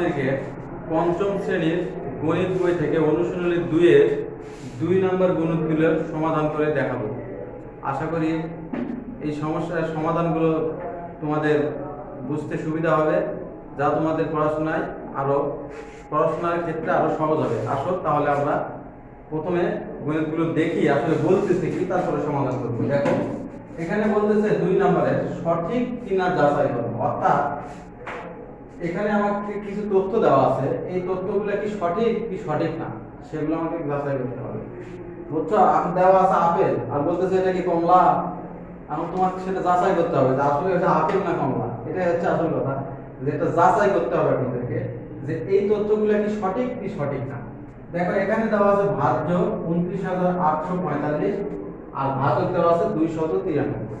আজকে আমি তোমাদেরকে পঞ্চম শ্রেণির গণিত বই থেকে অনুশীলনী দুইয়ের দুই নম্বর গণিতগুলোর সমাধান করে দেখাবো। আশা করি এই সমস্যার সমাধানগুলো তোমাদের বুঝতে সুবিধা হবে, যা তোমাদের পড়াশোনায় আরও পড়াশোনার ক্ষেত্রে আরও সহজ হবে। আসো তাহলে আমরা প্রথমে গণিতগুলো দেখি, আসলে বলতেছে কি, তারপরে সমাধান করব। দেখো, এখানে বলতেছে দুই নম্বরে সঠিক কিনা যাচাই করো অর্থাৎ এখানে আমাকে কিছু তথ্য দেওয়া আছে। এই তথ্যগুলো কি সঠিক কি সঠিক না? সেগুলো আমাকে যাচাই করতে হবে। বুঝছ? দেওয়া আছে আপেল। আর বলতেছে এটা কি কমলা? এখন তোমাকে সেটা যাচাই করতে হবে যে আসলে এটা আপেল না কমলা। এটাই হচ্ছে আসল কথা। যে এটা যাচাই করতে হবে আপনাদেরকে যে এই তথ্যগুলো কি সঠিক কি সঠিক না। দেখো, এখানে দেওয়া আছে ভাজ্য উনত্রিশ হাজার আটশো পঁয়তাল্লিশ, আর ভাজক দেওয়া আছে দুইশত তিরানব্বই।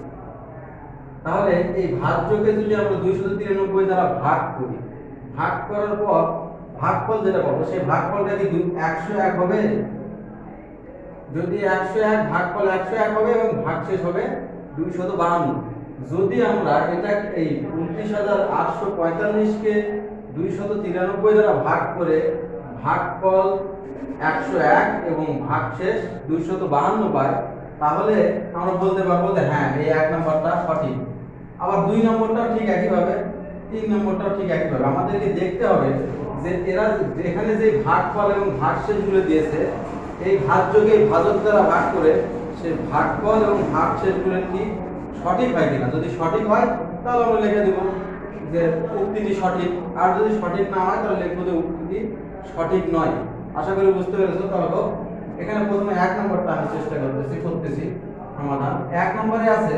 তাহলে এই ভাজ্যকে যদি আমরা দুইশত তিরানব্বই দ্বারা ভাগ করি, ভাগ করার পর ভাগফল যেটা পাবো, সেই ভাগফলটা কি একশো এক হবে। যদি একশো এক, ভাগফল একশো এক হবে এবং ভাগশেষ হবে দুইশত বাহান্ন। যদি আমরা এটা এই উনত্রিশ হাজার আটশো পঁয়তাল্লিশকে দুইশত তিরানব্বই দ্বারা ভাগ করে ভাগফল একশো এক এবং ভাগশেষ দুইশত বাহান্ন পাই, তাহলে আমরা বলতে পারব যে হ্যাঁ এই এক নম্বরটা সঠিক। আবার দুই নম্বরটাও ঠিক একইভাবে, তিন নম্বরটাও ঠিক একইভাবে। আমাদেরকে দেখতে হবে যে এরা এখানে যে ভাগফল এবং ভাগশেষগুলো দিয়েছে, এই ভাজ্যকে ভাজক দ্বারা ভাগ করে সেই ভাগফল এবং ভাগশেষগুলো কি সঠিক হয় কিনা। যদি সঠিক হয়, তাহলে আমরা লিখে দেব যে উক্তিটি সঠিক। আর যদি সঠিক না হয়, তাহলে লিখব যে উক্তিটি সঠিক নয়। আশা করি বুঝতে পেরেছ। তাহলে এখানে প্রথমে এক নম্বরটা আমি চেষ্টা করতেছি করতেছি সমাধান। এক নম্বরে আছে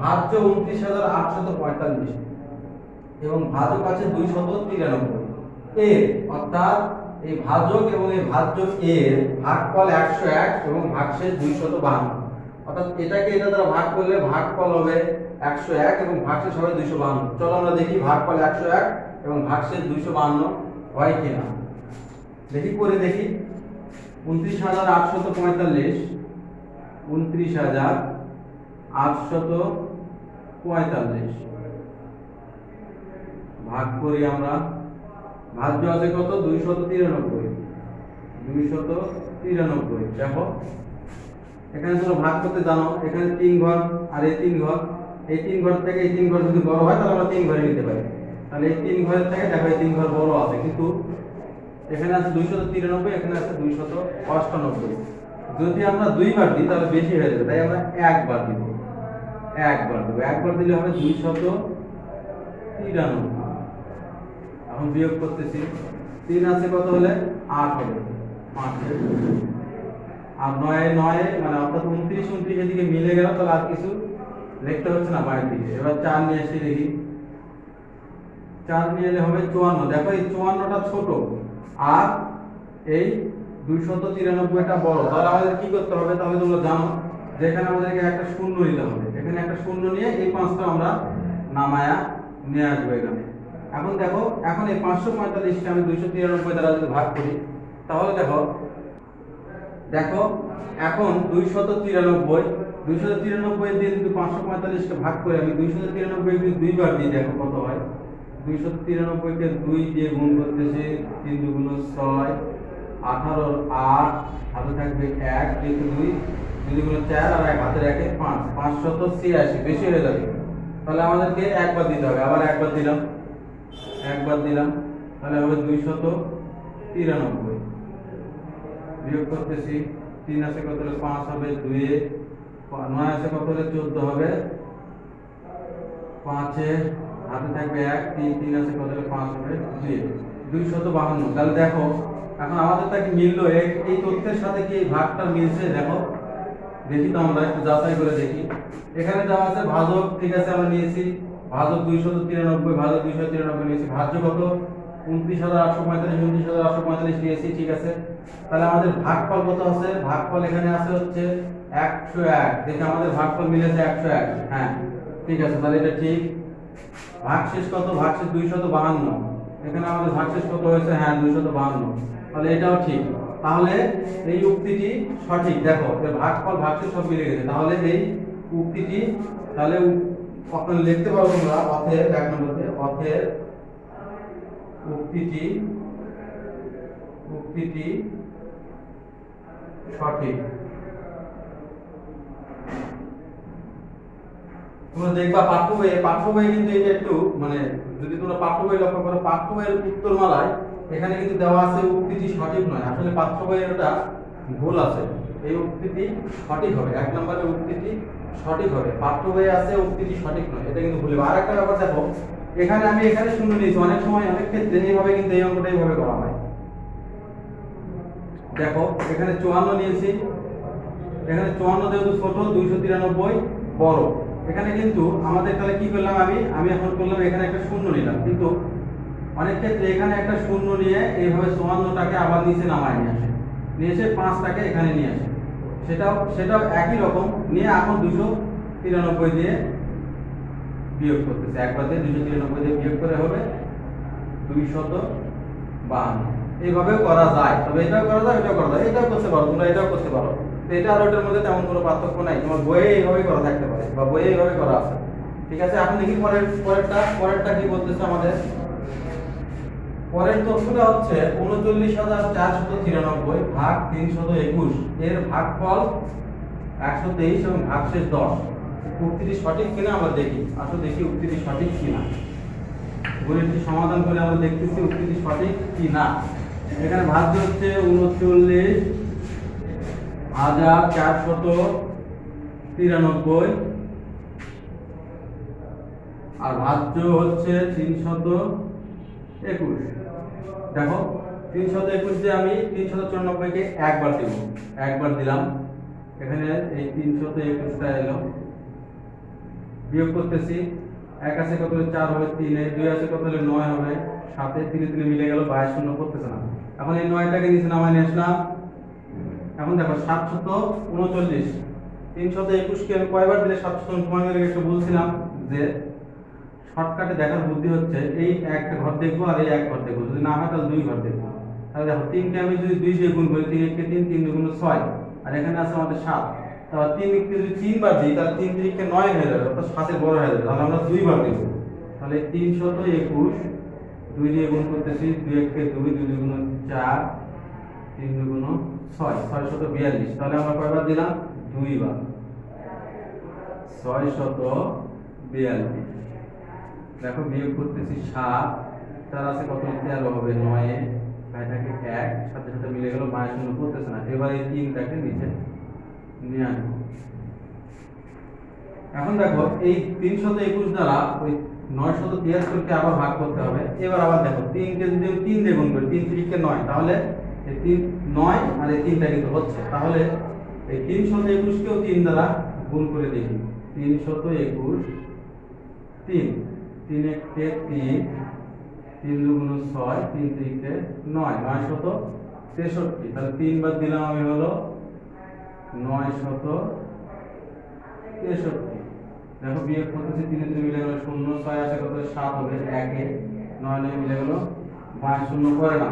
ভাজ্য উনত্রিশ হাজার আটশত পঁয়তাল্লিশ এবং ভাজক আছে দুইশত তিরানব্বই। এর অর্থাৎ এই ভাজক এবং এই ভাজ্য এর ভাগফল একশো এক এবং ভাগশেষ দুইশত বাহান্ন। অর্থাৎ এটাকে এটা দ্বারা ভাগ করলে ভাগফল হবে একশো এক এবং ভাগশেষ হবে দুইশো বাহান্ন। চলো আমরা দেখি ভাগফল একশো এক এবং ভাগশেষ দুইশো বাহান্ন হয় কিনা। দেখি করে দেখি। উনত্রিশ হাজার আটশত পঁয়তাল্লিশ, উনত্রিশ হাজার আটশত পঁয়তাল্লিশ। ভাগ করি আমরা। ভাজ্য আছে কত? দুইশত তিরানব্বই। দুইশত তিরানব্বই। দেখো, এখানে তোমরা ভাগ করতে জানো, এখানে তিন ঘর আর এই তিন ঘর। এই তিন ঘর থেকে এই তিন ঘর যদি বড় হয়, তাহলে আমরা তিন ঘরে নিতে পারি। তাহলে এই তিন ঘরের থেকে দেখো, এই তিন ঘর বড় আছে। কিন্তু এখানে আছে দুইশত তিরানব্বই, এখানে আছে দুইশত অষ্টানব্বই। যদি আমরা দুইবার দিই, তাহলে বেশি হয়ে যাবে। তাই আমরা একবার দিব। একবার দেবো। একবার দিলে হবে দুইশত তিরানব্বই। এখন বিয়োগ করতেছি। তিন আছে কত হলে? আট হবে। পাঁচ আর নয় নয় মানে অর্থাৎ উনত্রিশ উনত্রিশ এদিকে মিলে গেল, তাহলে আর কিছু লিখতে হচ্ছে না বাইরের দিকে। এবার চার নিয়ে এসে দেখি। চার নিয়ে এলে হবে চুয়ান্ন। দেখো এই চুয়ান্নটা ছোট। আর এই দুইশত তিরানব্বইটা বড়। তাহলে আমাদের কি করতে হবে? তাহলে তোমরা জানো। যে এখানে আমাদেরকে একটা শূন্য নিতে হবে। এখানে একটা শূন্য নিয়ে এই পাঁচটা আমরা নামায়া নিয়ে আসব এখানে। এখন দেখো, এখন এই পাঁচশো পঁয়তাল্লিশকে আমি দুইশো তিরানব্বই দ্বারা যদি ভাগ করি, তাহলে দেখো দেখো, এখন দুইশত তিরানব্বই দুইশত তিরানব্বই দিয়ে যদি পাঁচশো পঁয়তাল্লিশকে ভাগ করে, আমি দুইশত তিরানব্বই যদি দুইবার দিই, দেখো কত হয়? দুইশত তিরানব্বইকে দুই দিয়ে গুণ করতেছি তিন দুগুণ ছয় আঠারো আট হাতে থাকবে এক দুই দুগুণ চার আর এক, হাতের একে পাঁচ। পাঁচশত ছিয়াশি, বেশি হয়ে যাবে। তাহলে আমাদেরকে একবার দিতে হবে। আবার একবার দিলাম। একবার দিলাম। তাহলে হবে দুইশত তিরানব্বই। বিয়োগ করতেছি। তিন আছে কত হলে পাঁচ হবে দুয়ে নয় আছে কত হলে চোদ্দ হবে। পাঁচে হাতে থাকবে এক, তিন তিন আছে কত হলে পাঁচ হবে দুয়ে দুইশত বাহান্ন। তাহলে দেখো, এখন আমাদের তাকে মিললো? এই- তথ্যের সাথে কি ভাগটা মিলছে? দেখো। দেখি তো আমরা, একটু যাচাই করে দেখি। এখানে দেওয়া আছে, ভাজক, ঠিক আছে, আমরা নিয়েছি। ভাজক দুইশত তিরানব্বই, ভাজক দুইশো তিরানব্বই নিয়েছি। ভাজ্য কত? উনত্রিশ হাজার আটশো পঁয়তাল্লিশ, উনত্রিশ হাজার আটশো পঁয়তাল্লিশ নিয়েছি, ঠিক আছে। তাহলে আমাদের ভাগফল কত আছে? ভাগফল এখানে আছে হচ্ছে একশো এক। দেখে আমাদের ভাগফল মিলেছে একশো এক। হ্যাঁ ঠিক আছে, তাহলে এটা ঠিক। ভাগশেষ কত? ভাগশেষ দুইশত বাহান্ন। এখানে আমাদের ভাগশেষ কত হয়েছে? হ্যাঁ দুইশত বাহান্ন। তাহলে এটাও ঠিক। তাহলে এই উক্তিটি সঠিক। দেখো এর ভাগফল, ভাগশেষ সব মিলে গেছে। তাহলে এই উক্তিটি, তাহলে আপনারা লিখতে পারব আমরা অথের, এক নম্বরতে অথের উক্তিটি উক্তিটি সঠিক। তোমরা দেখবা পাঠ্য বইয়ে পাঠ্য বইয়ে কিন্তু এটা একটু মানে যদি তোমরা পাঠ্য বই লক্ষ্য করো পাঠ্য বইয়ের উত্তরমালায় এখানে কিন্তু দেওয়া আছে উক্তিটি সঠিক নয়। আসলে বইয়ের ওটা ভুল আছে। এই উক্তিটি সঠিক হবে। এক নম্বরের উক্তিটি সঠিক হবে। পাঠ্য বইয়ে আছে উক্তিটি সঠিক নয়। এটা কিন্তু ভুল। আর একটা ব্যাপার দেখো, এখানে আমি এখানে শূন্য নিয়েছি। অনেক সময়, অনেক ক্ষেত্রে এইভাবে কিন্তু এই অঙ্কটা এইভাবে করা হয়। দেখো, এখানে চুয়ান্ন নিয়েছি। এখানে চুয়ান্ন যেহেতু ছোট, দুইশো তিরানব্বই বড়। এখানে কিন্তু আমাদের তাহলে কি করলাম আমি? আমি এখন করলাম এখানে একটা শূন্য নিলাম। কিন্তু অনেক ক্ষেত্রে এখানে একটা শূন্য নিয়ে এইভাবে চুয়ান্নটাকে আবার নিচে নামায় নিয়ে আসে। নিয়ে এসে পাঁচটাকে এখানে নিয়ে আসে। সেটাও সেটাও একই রকম। নিয়ে এখন দুশো তিরানব্বই দিয়ে বিয়োগ করতেছে। একবার দিয়ে দুশো তিরানব্বই দিয়ে বিয়োগ করে হবে দুইশত বাহান্ন। এইভাবেও করা যায়। তবে এটাও করা যায় এটাও করা যায়। এটাও করতে পারো, তোমরা এটাও করতে পারো। এটা আর ওটার মধ্যে তেমন কোনো পার্থক্য নাই। তোমার বইয়ে এইভাবে করা থাকতে পারে বা বইয়ে এইভাবে করা আছে। ঠিক আছে? এখন দেখি পরের, পরেরটা পরেরটা কি বলতেছে আমাদের? পরের তথ্যটা হচ্ছে উনচল্লিশ হাজার চারশত তিরানব্বই ভাগ তিনশত একুশ। এর ভাগফল একশো তেইশ এবং ভাগশেষ দশ। উক্তিটি সঠিক কিনা আমরা দেখি। আসলে দেখি উক্তিটি সঠিক কিনা। গণিতটি সমাধান করে আমরা দেখতেছি উক্তিটি সঠিক কি না এখানে ভাজ্য হচ্ছে উনচল্লিশ হাজার চারশত তিরানব্বই আর ভাজ্য হচ্ছে তিনশত একুশ। দেখো, তিনশত একুশ দিয়ে আমি তিনশত চুরানব্বইকে একবার দিব। একবার দিলাম। এখানে এই তিনশত একুশটা এলো। বিয়োগ করতেছি, এক আছে কত চার হবে, তিনে, দুই আছে কত হলে নয় হবে সাথে তিনে তিনে মিলে গেল, বাইশ শূন্য করতেছে না। এখন এই নয়টাকে নিচে নামায় নিয়ে আসলাম। এখন দেখো, সাতশত উনচল্লিশ। তিনশত একুশকে আমি কয়বার দিলে সাতশত উনচল্লিশ? একটু বলছিলাম যে শর্টকাটে দেখার বুদ্ধি হচ্ছে, এই একটা ঘর দেখব আর এই এক ঘর দেখব। যদি না হয় তাহলে দুই ঘর দেখব। তাহলে দেখো, তিনকে আমি যদি দুই দিয়ে গুণ করি তিন একে তিন তিন দুগুণ ছয়। আর এখানে আছে আমাদের সাত। তাহলে তিন কে যদি তিনবার দিই, তাহলে তিন তিরিখকে নয় হয়ে যাবে, অর্থাৎ সাতের বড় হয়ে যাবে। তাহলে আমরা দুইবার দেব। তাহলে তিনশত একুশ, দুই দিয়ে গুণ করতেছি দুই এককে দুই দুই দুগুণ চার, তিন দুগুণ ছয় ছয় শত বিয়াল্লিশ। তাহলে আমরা কয়বার দিলাম? দুইবার। ছয় শত বিয়াল্লিশ। দেখো, বিয়োগ করতেছি সাত, তার আছে কত? তেরো হবে নয়ে ভাই থাকে এক, সাথে সাথে মিলে গেল মায়ের শূন্য, করতেছে না। এবার এই তিনটাকে নিচে নিয়ে আসব। এখন দেখো, এই তিনশত একুশ দ্বারা ওই নয় শত তিয়াত্তরকে আবার ভাগ করতে হবে। এবার আবার দেখো, তিনকে যদি তিন দিয়ে গুণ করি, তিন তিরিখকে নয়, তাহলে এই তিন, নয় আর এই তিনটা কিন্তু হচ্ছে। তাহলে এই তিনশত একুশকেও তিন দ্বারা গুণ করে দেখি। তিনশত একুশ, তিন। তিন এককে তিন তিন দুগুণ ছয়, তিন তিনকে নয় নয় শত তেষট্টি। তাহলে তিনবার দিলাম আমি হলো নয় শত তেষট্টি। দেখো বিয়োগ করতেছি, তিনে তিনে মিলে গেল শূন্য, ছয় আসে কত? সাত হবে একে। নয় নয় মিলে গেল পাঁচ শূন্য করে না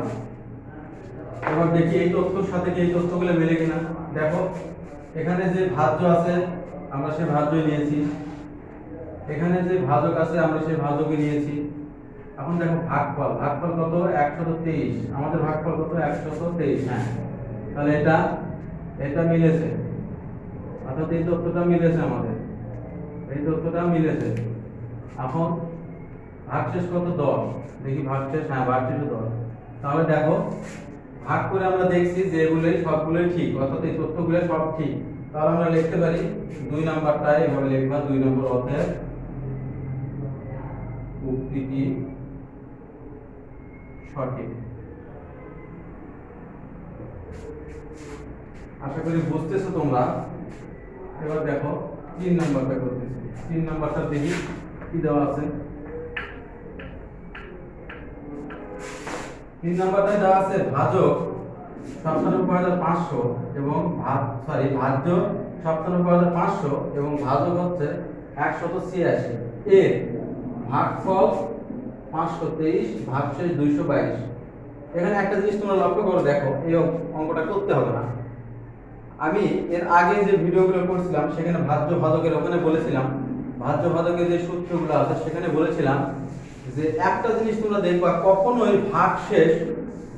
এবার দেখি এই তথ্যর সাথে কি এই তথ্যগুলো মিলে কিনা। দেখো, এখানে যে ভাজ্য আছে, আমরা সে ভাজ্য নিয়েছি। এখানে যে ভাজক আছে, আমরা সেই ভাজকে নিয়েছি। এখন দেখো ভাগফল ভাগফল কত? একশত তেইশ। আমাদের ভাগফল কত? একশত তেইশ হ্যাঁ। তাহলে এটা এটা মিলেছে। অর্থাৎ এই তথ্যটা মিলেছে আমাদের। এই তথ্যটা মিলেছে। এখন ভাগশেষ কত? দশ। দেখি ভাগশেষ হ্যাঁ ভাগশেষ দশ। তাহলে দেখো, ভাগ করে আমরা দেখছি যে এগুলোই সবগুলোই ঠিক, অর্থাৎ এই তথ্যগুলো সব ঠিক। তাহলে আমরা লিখতে পারি, দুই নাম্বারটা এভাবে লিখবা, দুই নম্বর অধ্যায় উক্তিটি সঠিক। আশা করি বুঝতেছো তোমরা। এবার দেখো, তিন নাম্বারটা করতেছি। তিন নাম্বারটা দেখি কি দেওয়া আছে। তিন নাম্বারটায় দেওয়া আছে ভাজক সপ্তানব্বই হাজার পাঁচশো এবং ভাত সরি ভাজ্য সপ্তানব্বই হাজার পাঁচশো এবং ভাজক হচ্ছে একশত ছিয়াশি। এর ভাগফল পাঁচশো তেইশ ভাগশেষ দুইশো বাইশ। এখানে একটা জিনিস তোমরা লক্ষ্য করো, দেখো, এই অঙ্কটা করতে হবে না। আমি এর আগে যে ভিডিওগুলো করছিলাম, সেখানে ভাজ্য ভাজকের ওখানে বলেছিলাম, ভাজ্য ভাজকের যে সূত্রগুলো আছে, সেখানে বলেছিলাম যে একটা জিনিস তোমরা দেখবা, কখনোই ভাগশেষ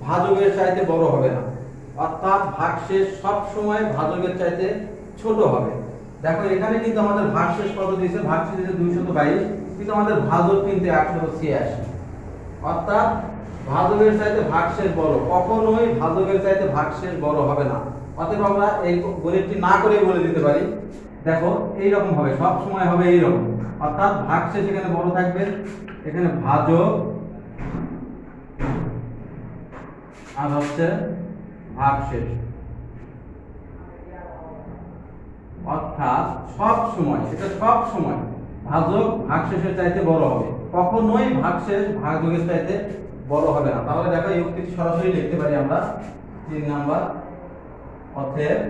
ভাজকের চাইতে বড় হবে না। অর্থাৎ ভাগশেষ সব সময় ভাজকের চাইতে ছোট হবে। দেখো, এখানে কিন্তু আমাদের ভাগশেষ কত দিয়েছে? ভাগশেষ দিয়েছে দুইশত বাইশ। কিন্তু আমাদের ভাজক কিন্তু একশত ছিয়াশি। অর্থাৎ ভাজকের চাইতে ভাগশেষ বড়। কখনোই ভাজকের চাইতে ভাগশেষ বড় হবে না। অতএব আমরা এই গণিতটি না করে বলে দিতে পারি। দেখো এই রকম হবে, সব সময় হবে এই রকম অর্থাৎ ভাগশেষ এখানে বড় থাকবে। এখানে ভাজক আর হচ্ছে ভাগশেষ। অর্থাৎ সব সময়, এটা সব সময়। ভাজক ভাগশেষের চাইতে বড় হবে। কখনোই ভাগশেষ ভাগযোগের চাইতে বড় হবে না। তাহলে দেখো এই সরাসরি লিখতে পারি আমরা। তিন নাম্বার অতএব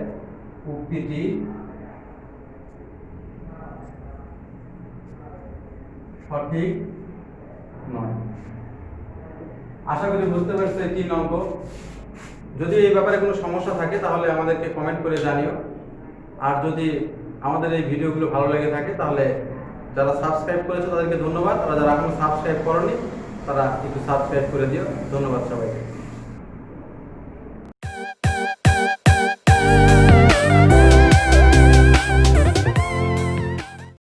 উক্তিটি সঠিক নয়। আশা করি বুঝতে পারছ এই তিন অঙ্ক। যদি এই ব্যাপারে কোনো সমস্যা থাকে তাহলে আমাদেরকে কমেন্ট করে জানিও। আর যদি আমাদের এই ভিডিওগুলো ভালো লেগে থাকে তাহলে যারা সাবস্ক্রাইব করেছে তাদেরকে ধন্যবাদ। আর যারা এখনও সাবস্ক্রাইব করনি, তারা একটু সাবস্ক্রাইব করে দিও। ধন্যবাদ সবাইকে।